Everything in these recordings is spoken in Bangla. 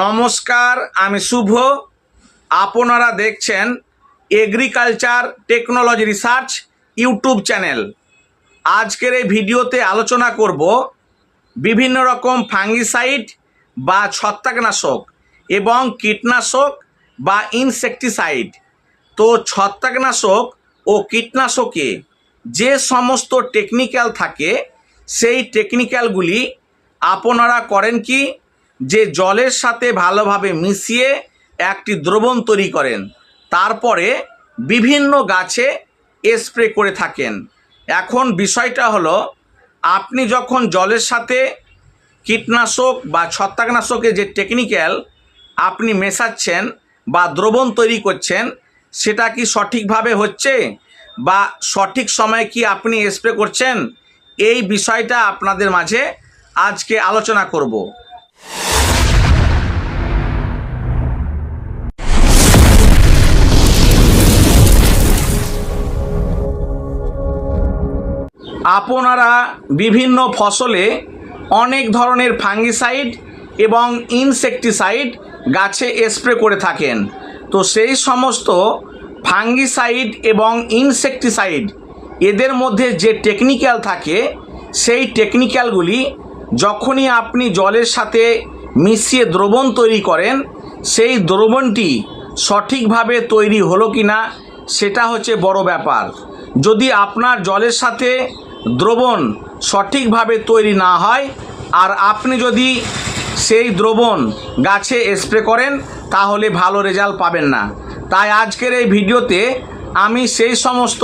নমস্কার, আমি শুভ। আপনারা দেখছেন agriculture technology research YouTube channel আজকের এই ভিডিওতে আলোচনা করব বিভিন্ন রকম ফাঙ্গিসাইড বা ছত্রাকনাশক এবং কীটনাশক বা ইনসেকটিসাইড তো ছত্রাকনাশক ও কীটনাশকে যে সমস্ত টেকনিক্যাল থাকে, সেই টেকনিক্যালগুলি আপনারা করেন কি? যে জলের সাথে ভালোভাবে মিশিয়ে একটি দ্রবণ তৈরি করেন, তারপরে বিভিন্ন গাছে স্প্রে করে থাকেন। এখন বিষয়টা হলো, আপনি যখন জলের সাথে কীটনাশক বা ছত্রাকনাশকের যে টেকনিক্যাল আপনি মেশাচ্ছেন বা দ্রবণ তৈরি করছেন, সেটা কি সঠিকভাবে হচ্ছে বা সঠিক সময়ে কি আপনি স্প্রে করছেন? এই বিষয়টা আপনাদের মাঝে আজকে আলোচনা করব। আপনারা বিভিন্ন ফসলে অনেক ধরনের ফাঙ্গিসাইড এবং ইনসেকটিসাইড গাছে স্প্রে করে থাকেন। তো সেই সমস্ত ফাঙ্গিসাইড এবং ইনসেকটিসাইড এদের মধ্যে যে টেকনিক্যাল থাকে, সেই টেকনিক্যালগুলি যখনই আপনি জলের সাথে মিশিয়ে দ্রবণ তৈরি করেন, সেই দ্রবণটি সঠিকভাবে তৈরি হলো কি না সেটা হচ্ছে বড় ব্যাপার। যদি আপনার জলের সাথে দ্রবণ সঠিকভাবে তৈরি না হয়, আর আপনি যদি সেই দ্রবণ গাছে স্প্রে করেন, তাহলে ভালো রেজাল্ট পাবেন না। তাই আজকের এই ভিডিওতে আমি সেই সমস্ত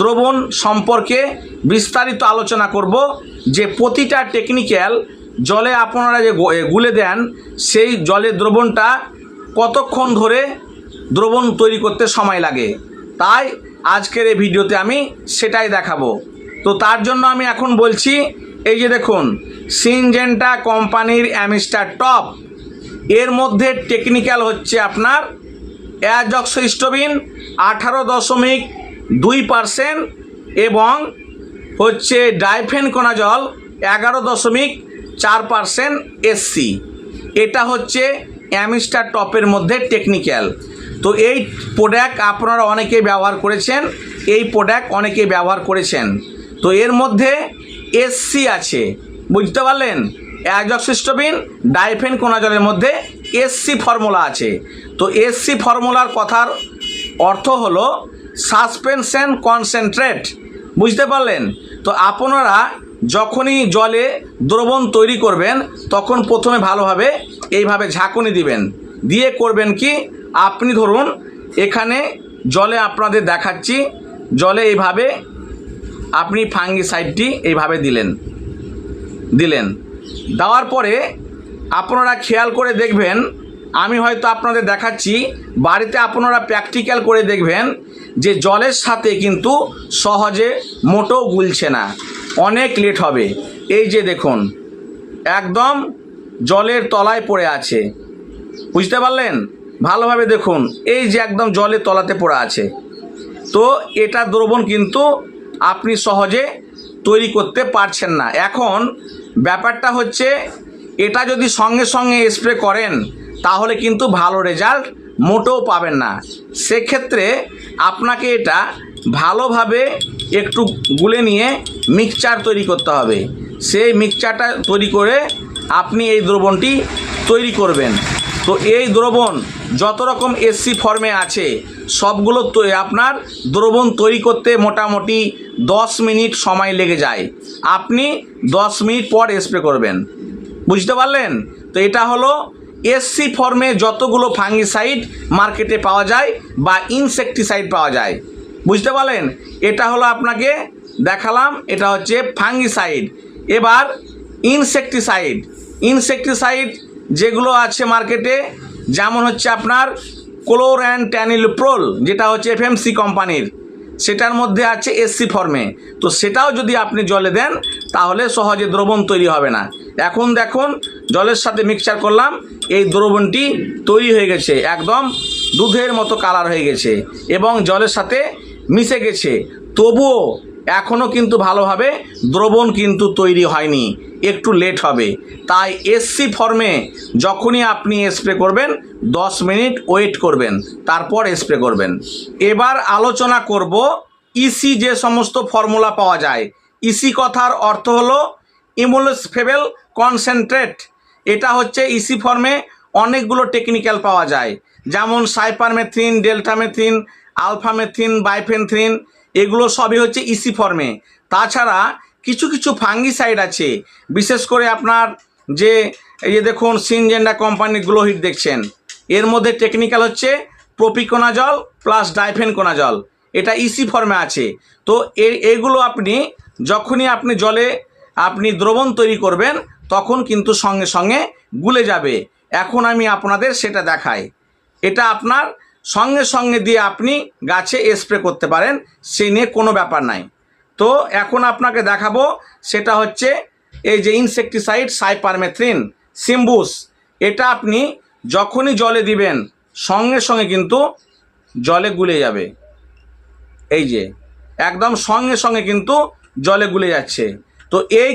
দ্রবণ সম্পর্কে বিস্তারিত আলোচনা করব, যে প্রতিটা টেকনিক্যাল জলে আপনারা যে গুলে দেন, সেই জলের দ্রবণটা কতক্ষণ ধরে দ্রবণ তৈরি করতে সময় লাগে। তাই আজকের এই ভিডিওতে আমি সেটাই দেখাবো। তো তার জন্য আমি এখন বলছি, এই যে দেখুন সিনজেন্টা কোম্পানির অ্যামিস্টার টপ এর মধ্যে টেকনিক্যাল হচ্ছে আপনার অ্যাজক্সিস্টোবিন আঠারো দশমিক দুই পার্সেন্ট এবং হচ্ছে ডাইফেনকোনাজল এগারো দশমিক চার পার্সেন্ট এসসি এটা হচ্ছে অ্যামিস্টার টপের মধ্যে টেকনিক্যাল তো এই প্রোডাক্ট আপনারা অনেকে ব্যবহার করেছেন, এই প্রোডাক্ট অনেকে ব্যবহার করেছেন। তো এর মধ্যে এসসি আছে। বুঝতে পারলেন? অ্যাজক্সিস্টোবিন ডাইফেন কোনাজলের মধ্যে এসসি ফর্মুলা আছে। তো এসসি ফর্মুলার কথার অর্থ হলো সাসপেনশন কনসেন্ট্রেট বুঝতে পারলেন? তো আপনারা যখনই জলে দ্রবণ তৈরি করবেন, তখন প্রথমে ভালোভাবে এইভাবে ঝাঁকুনি দিবেন। দিয়ে করবেন কি? আপনি ধরুন, এখানে জলে আপনাদের দেখাচ্ছি, জলে এইভাবে আপনি ফাঙ্গিসাইডটি এইভাবে দিলেন। দিলেন। দেওয়ার পরে আপনারা খেয়াল করে দেখবেন, আমি হয়তো আপনাদের দেখাচ্ছি, বাড়িতে আপনারা প্র্যাকটিক্যাল করে দেখবেন যে জলের সাথে কিন্তু সহজে মোটেও গুলছে না। অনেক লেট হবে। এই যে দেখুন, একদম জলের তলায় পড়ে আছে। বুঝতে পারলেন? ভালোভাবে দেখুন, এই যে একদম জলের তলাতে পড়ে আছে। তো এটা দ্রবণ কিন্তু আপনি সহজে তৈরি করতে পারছেন না। এখন ব্যাপারটা হচ্ছে, এটা যদি সঙ্গে সঙ্গে স্প্রে করেন, তাহলে কিন্তু ভালো রেজাল্ট মোটেও পাবেন না। সেক্ষেত্রে আপনাকে এটা ভালোভাবে একটু গুলে নিয়ে মিক্সচার তৈরি করতে হবে। সেই মিক্সচারটা তৈরি করে আপনি এই দ্রবণটি তৈরি করবেন। তো এই দ্রবণ যত রকম এসসি ফর্মে আছে, সবগুলো তো আপনার দ্রবণ তৈরি করতে মোটামুটি দশ মিনিট সময় লেগে যায়। আপনি দশ মিনিট পর স্প্রে করবেন। বুঝতে পারলেন? তো এটা হলো এসসি ফর্মে যতগুলো ফাঙ্গিসাইড মার্কেটে পাওয়া যায় বা ইনসেকটিসাইড পাওয়া যায়। বুঝতে পারলেন? এটা হলো আপনাকে দেখালাম, এটা হচ্ছে ফাঙ্গিসাইড এবার ইনসেকটিসাইড ইনসেকটিসাইড যেগুলো আছে মার্কেটে যেমন হচ্ছে আপনার ক্লোর অ্যান্ড ট্যানিলপ্রোল যেটা হচ্ছে এফ এফএমসি কোম্পানির সেটার মধ্যে আছে এসসি ফর্মে তো সেটাও যদি আপনি জলে দেন, তাহলে সহজে দ্রবণ তৈরি হবে না। এখন দেখুন, জলের সাথে মিক্সচার করলাম, এই দ্রবণটি তৈরি হয়ে গেছে, একদম দুধের মতো কালার হয়ে গেছে এবং জলের সাথে মিশে গেছে। তবুও এখনও কিন্তু ভালোভাবে দ্রবণ কিন্তু তৈরি হয়নি, একটু লেট হবে। তাই এসসি ফর্মে যখনই আপনি স্প্রে করবেন, দশ মিনিট ওয়েট করবেন, তারপর স্প্রে করবেন। এবার আলোচনা করব ইসি যে সমস্ত ফর্মুলা পাওয়া যায়। ইসি কথার অর্থ হলো ইমোলোসফেবেল কনসেন্ট্রেট এটা হচ্ছে ইসি ফর্মে অনেকগুলো টেকনিক্যাল পাওয়া যায়। যেমন সাইপারমেথ্রিন ডেল্টামেথ্রিন আলফামেথ্রিন বাইফেনথ্রিন এগুলো সবই হচ্ছে ইসি ফর্মে। তাছাড়া কিছু কিছু ফাঙ্গিসাইড আছে, বিশেষ করে আপনার যে এই যে দেখুন, সিনজেন্ডা কোম্পানির গ্লোহিট দেখছেন, এর মধ্যে টেকনিক্যাল হচ্ছে প্রপিকোনাজল প্লাস ডাইফেনকোনাজল, এটা ইসি ফর্মে আছে। তো এগুলো আপনি যখনই আপনি জলে আপনি দ্রবণ তৈরি করবেন, তখন কিন্তু সঙ্গে সঙ্গে গুলে যাবে। এখন আমি আপনাদের সেটা দেখাই। এটা আপনার সঙ্গে সঙ্গে দিয়ে আপনি গাছে স্প্রে করতে পারেন সেই নিয়ে কোনো ব্যাপার নাই। তো এখন আপনাকে দেখাবো, সেটা হচ্ছে এই যে ইনসেকটিসাইড সাইপারমেথ্রিন, সিম্বুস। এটা আপনি যখনই জলে দিবেন, সঙ্গে সঙ্গে কিন্তু জলে গুলে যাবে। এই যে, একদম সঙ্গে সঙ্গে কিন্তু জলে গুলে যাচ্ছে। তো এই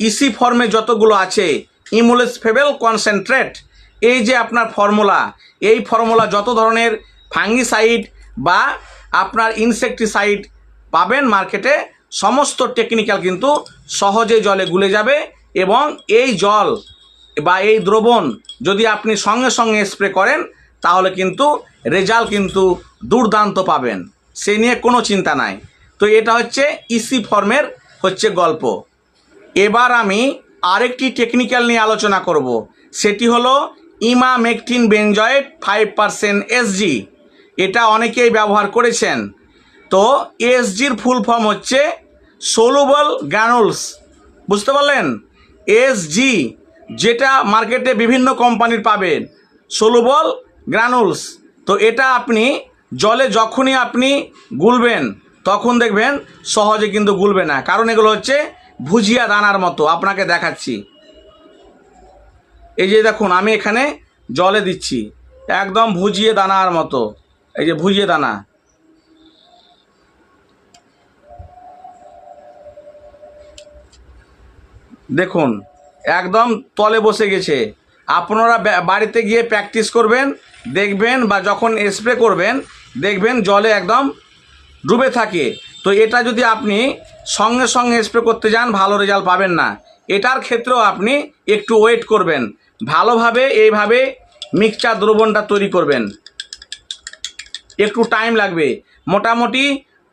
ইসি ফর্মে যতগুলো আছে ইমুলেস ফেবেল কনসেন্ট্রেট এই যে আপনার ফর্মুলা, এই ফর্মুলা যত ধরনের ফাঙ্গিসাইড বা আপনার ইনসেকটিসাইড পাবেন মার্কেটে, সমস্ত টেকনিক্যাল কিন্তু সহজে জলে গুলে যাবে এবং এই জল বা এই দ্রবণ যদি আপনি সঙ্গে সঙ্গে স্প্রে করেন, তাহলে কিন্তু রেজাল্ট কিন্তু দুর্দান্ত পাবেন। সে নিয়ে কোনো চিন্তা নাই। তো এটা হচ্ছে ইসি ফর্মের হচ্ছে গল্প। এবার আমি আরেকটি টেকনিক্যাল নিয়ে আলোচনা করব। সেটি হলো emamectin benzoate five percent SG এটা অনেকেই ব্যবহার করেছেন। তো এসজির ফুল ফর্ম হচ্ছে সোলুবল গ্রানুলস। বুঝতে পারলেন? এসজি যেটা মার্কেটে বিভিন্ন কোম্পানির পাবেন, সোলুবল গ্রানুলস। তো এটা আপনি জলে যখনই আপনি গুলবেন, তখন দেখবেন সহজে কিন্তু গুলবে না। কারণ এগুলো হচ্ছে ভুজিয়া দানার মতো। আপনাকে দেখাচ্ছি। এই যে দেখুন, আমি এখানে জলে দিচ্ছি। একদম ভুজিয়ে দানার মতো। এই যে ভুজিয়ে দানা। দেখুন, একদম তলে বসে গেছে। আপনারা বাড়িতে গিয়ে প্র্যাকটিস করবেন, দেখবেন বা যখন স্প্রে করবেন, দেখবেন জলে একদম ডুবে থাকে। তো এটা যদি আপনি সঙ্গে সঙ্গে স্প্রে করতে যান, ভালো রেজাল্ট পাবেন না। এটার ক্ষেত্রেও আপনি একটু ওয়েট করবেন। ভালোভাবে এইভাবে মিক্সচার দ্রবণটা তৈরি করবেন। একটু টাইম লাগবে। মোটামুটি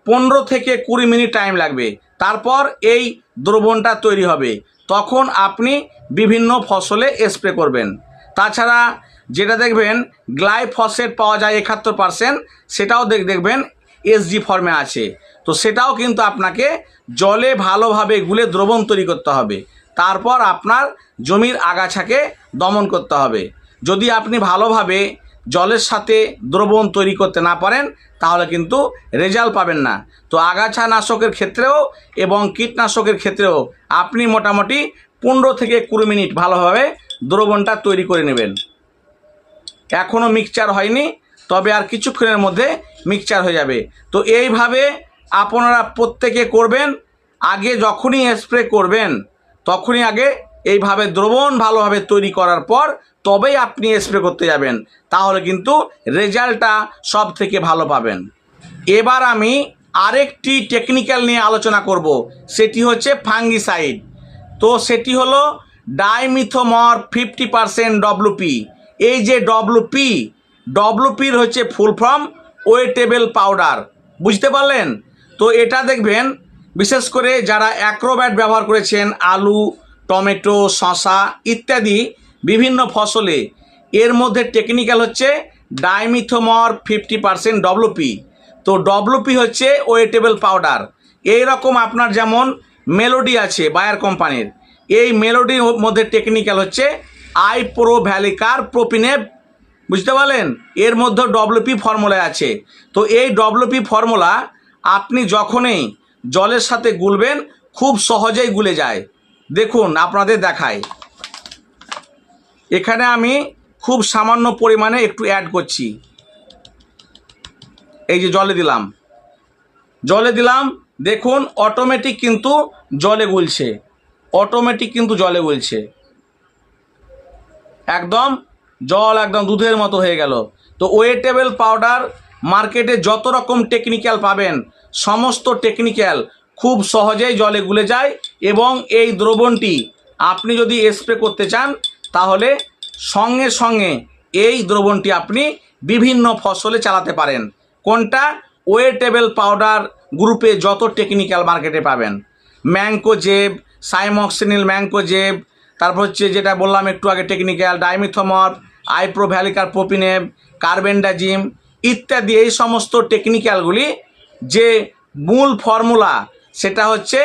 পনেরো থেকে কুড়ি মিনিট টাইম লাগবে। তারপর এই দ্রবণটা তৈরি হবে। তখন আপনি বিভিন্ন ফসলে স্প্রে করবেন। তাছাড়া যেটা দেখবেন গ্লাইফসেট পাওয়া যায় একাত্তর পারসেন্ট সেটাও দেখ দেখবেন এসজি ফর্মে আছে। তো সেটাও কিন্তু আপনাকে জলে ভালোভাবে গুলে দ্রবণ তৈরি করতে হবে। তারপর আপনার জমির আগাছাকে দমন করতে হবে। যদি আপনি ভালোভাবে জলের সাথে দ্রবণ তৈরি করতে না পারেন, তাহলে কিন্তু রেজাল্ট পাবেন না। তো আগাছা নাশকের ক্ষেত্রেও এবং কীটনাশকের ক্ষেত্রেও আপনি মোটামুটি পনেরো থেকে কুড়ি মিনিট ভালোভাবে দ্রবণটা তৈরি করে নেবেন। এখনও মিক্সচার হয়নি, তবে আর কিছুক্ষণের মধ্যে মিক্সচার হয়ে যাবে। তো এইভাবে আপনারা প্রত্যেকে করবেন, আগে যখনই স্প্রে করবেন তখনই আগে এইভাবে দ্রবণ ভালোভাবে তৈরি করার পর তবেই আপনি স্প্রে করতে যাবেন। তাহলে কিন্তু রেজাল্টটা সব থেকে ভালো পাবেন। এবার আমি আরেকটি টেকনিক্যাল নিয়ে আলোচনা করব। সেটি হচ্ছে ফাঙ্গিসাইড তো সেটি হলো ডাইমিথোমর ফিফটি পারসেন্ট ডব্লুপি এই যে ডব্লুপি ডব্লুপির হচ্ছে ফুল ফর্ম ওয়েটেবল পাউডার বুঝতে পারলেন? তো এটা দেখবেন বিশেষ করে যারা অ্যাক্রোব্যাট ব্যবহার করেছেন, আলু, টমেটো শশা ইত্যাদি বিভিন্ন ফসলে, এর মধ্যে টেকনিক্যাল হচ্ছে ডাইমিথোমর ফিফটি পারসেন্ট ডব্লুপি তো ডব্লুপি হচ্ছে ওয়েটেবল পাউডার এই রকম আপনার যেমন মেলোডি আছে বায়ার কোম্পানির এই মেলোডির মধ্যে টেকনিক্যাল হচ্ছে আই প্রো ভ্যালিকার প্রোপিনেভ বুঝতে পারলেন? এর মধ্যে ডব্লুপি ফর্মুলা আছে। তো এই ডব্লুপি ফর্মুলা আপনি যখনই জলের সাথে গুলবেন, খুব সহজেই গুলে যায়। দেখুন, আপনাদের দেখায় এখানে আমি খুব সামান্য পরিমাণে একটু অ্যাড করছি। এই যে জলে দিলাম। জলে দিলাম, দেখুন অটোমেটিক কিন্তু জলে গুলছে। অটোমেটিক কিন্তু জলে গুলছে। একদম, জল একদম দুধের মতো হয়ে গেল। তো ওয়েটেবল পাউডার মার্কেটে যত রকম টেকনিক্যাল পাবেন সমস্ত টেকনিক্যাল খুব সহজেই জলে গুলে যায় এবং এই দ্রবণটি আপনি যদি স্প্রে করতে চান, তাহলে সঙ্গে সঙ্গে এই দ্রবণটি আপনি বিভিন্ন ফসলে চালাতে পারেন। কোনটা? ওয়েটেবল পাউডার গ্রুপে যত টেকনিক্যাল মার্কেটে পাবেন। ম্যাঙ্কো জেব সাইমক্সিনিল ম্যাঙ্কো তারপর হচ্ছে যেটা বললাম একটু আগে টেকনিক্যাল ডাইমিথমর আইপ্রোভ্যালিকার পোপিনেব কার্বেন্ডাজিম ইত্যাদি, এই সমস্ত টেকনিক্যালগুলি যে মূল ফর্মুলা, সেটা হচ্ছে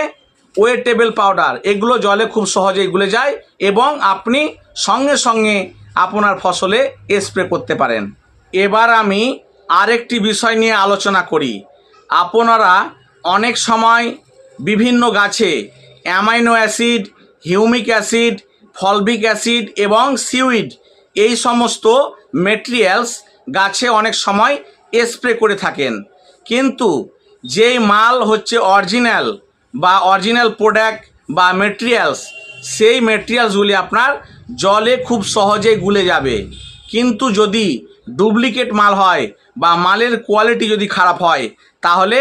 ওয়েটেবল পাউডার। এগুলো জলে খুব সহজেই গুলে যায় এবং আপনি সঙ্গে সঙ্গে আপনার ফসলে স্প্রে করতে পারেন। এবার আমি আরেকটি বিষয় নিয়ে আলোচনা করি। আপনারা অনেক সময় বিভিন্ন গাছে amino acid, humic acid fulvic acid এবং সিউইড এই সমস্ত মেটেরিয়ালস গাছে অনেক সময় স্প্রে করে থাকেন। কিন্তু যেই মাল হচ্ছে অরিজিনাল বা অরিজিনাল প্রোডাক্ট বা মেটেরিয়ালস সেই মেটেরিয়ালসগুলি আপনার জলে খুব সহজেই গুলে যাবে। কিন্তু যদি ডুপ্লিকেট মাল হয় বা মালের কোয়ালিটি যদি খারাপ হয়, তাহলে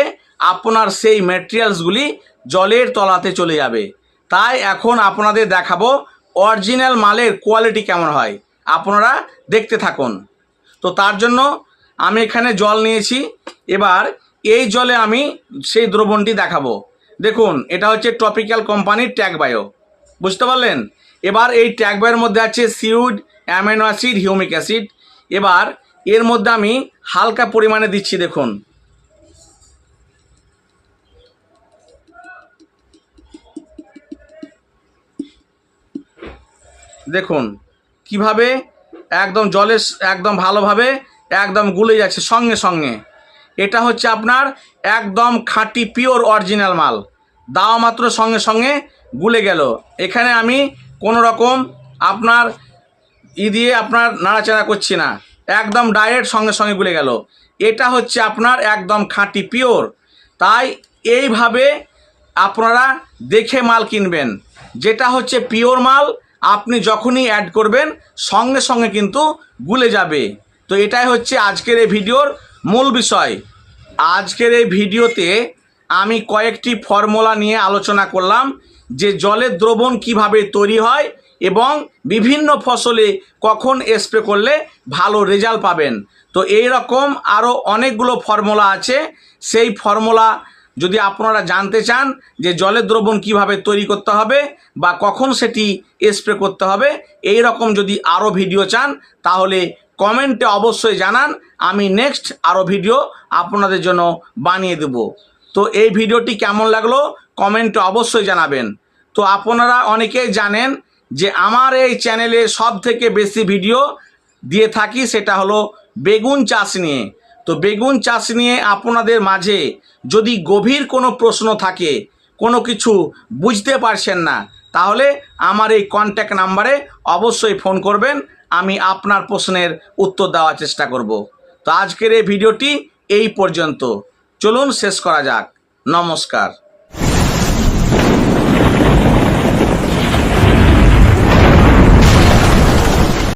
আপনার সেই মেটেরিয়ালসগুলি জলের তলাতে চলে যাবে। তাই এখন আপনাদের দেখাবো অরিজিনাল মালের কোয়ালিটি কেমন হয়। আপনারা দেখতে থাকুন। তো তার জন্য আমি এখানে জল নিয়েছি। এবার এই জলে আমি সেই দ্রবণটি দেখাবো। দেখুন, এটা হচ্ছে টপিক্যাল কোম্পানির ট্যাগ বায়ো বুঝতে পারলেন? এবার এই ট্যাগ বায়োর মধ্যে আছে seaweed amino acid humic acid এবার এর মধ্যে আমি হালকা পরিমাণে দিচ্ছি, দেখুন। দেখুন, কীভাবে একদম জলে একদম ভালোভাবে একদম গুলে যাচ্ছে সঙ্গে সঙ্গে। এটা হচ্ছে আপনার একদম খাঁটি পিওর অরিজিনাল মাল। দাওয়া মাত্র সঙ্গে সঙ্গে গুলে গেল। এখানে আমি কোনো রকম আপনার ই দিয়ে আপনার নাড়াচাড়া করছি না। একদম ডাইরেক্ট সঙ্গে সঙ্গে গুলে গেল। এটা হচ্ছে আপনার একদম খাঁটি পিওর তাই এইভাবে আপনারা দেখে মাল কিনবেন। যেটা হচ্ছে পিওর মাল, আপনি যখনই অ্যাড করবেন, সঙ্গে সঙ্গে কিন্তু গুলে যাবে। তো এটাই হচ্ছে আজকের এই ভিডিওর মূল বিষয়, আজকের এই ভিডিওতে আমি কয়েকটি ফর্মুলা নিয়ে আলোচনা করলাম যে জলের দ্রবণ কীভাবে তৈরি হয় এবং বিভিন্ন ফসলে কখন স্প্রে করলে ভালো রেজাল্ট পাবেন। তো এই রকম আরও অনেকগুলো ফর্মুলা আছে। সেই ফর্মুলা যদি আপনারা জানতে চান যে জলের দ্রবণ কীভাবে তৈরি করতে হবে বা কখন সেটি স্প্রে করতে হবে, এই রকম যদি আরও ভিডিও চান, তাহলে কমেন্টে অবশ্যই জানান। আমি নেক্সট আরও ভিডিও আপনাদের জন্য বানিয়ে দেব। তো এই ভিডিওটি কেমন লাগল কমেন্টে অবশ্যই জানাবেন। তো আপনারা অনেকেই জানেন যে আমার এই চ্যানেলে সব থেকে বেশি ভিডিও দিয়ে থাকি সেটা হলো বেগুন চাষ নিয়ে। তো বেগুন চাষ নিয়ে আপনাদের মাঝে যদি গভীর কোনো প্রশ্ন থাকে, কোনো কিছু বুঝতে পারছেন না, তাহলে আমার এই কন্ট্যাক্ট নাম্বারে অবশ্যই ফোন করবেন। আমি আপনার প্রশ্নের উত্তর দেওয়ার চেষ্টা করব। তো আজকের এই ভিডিওটি এই পর্যন্ত। চলুন শেষ করা যাক। নমস্কার।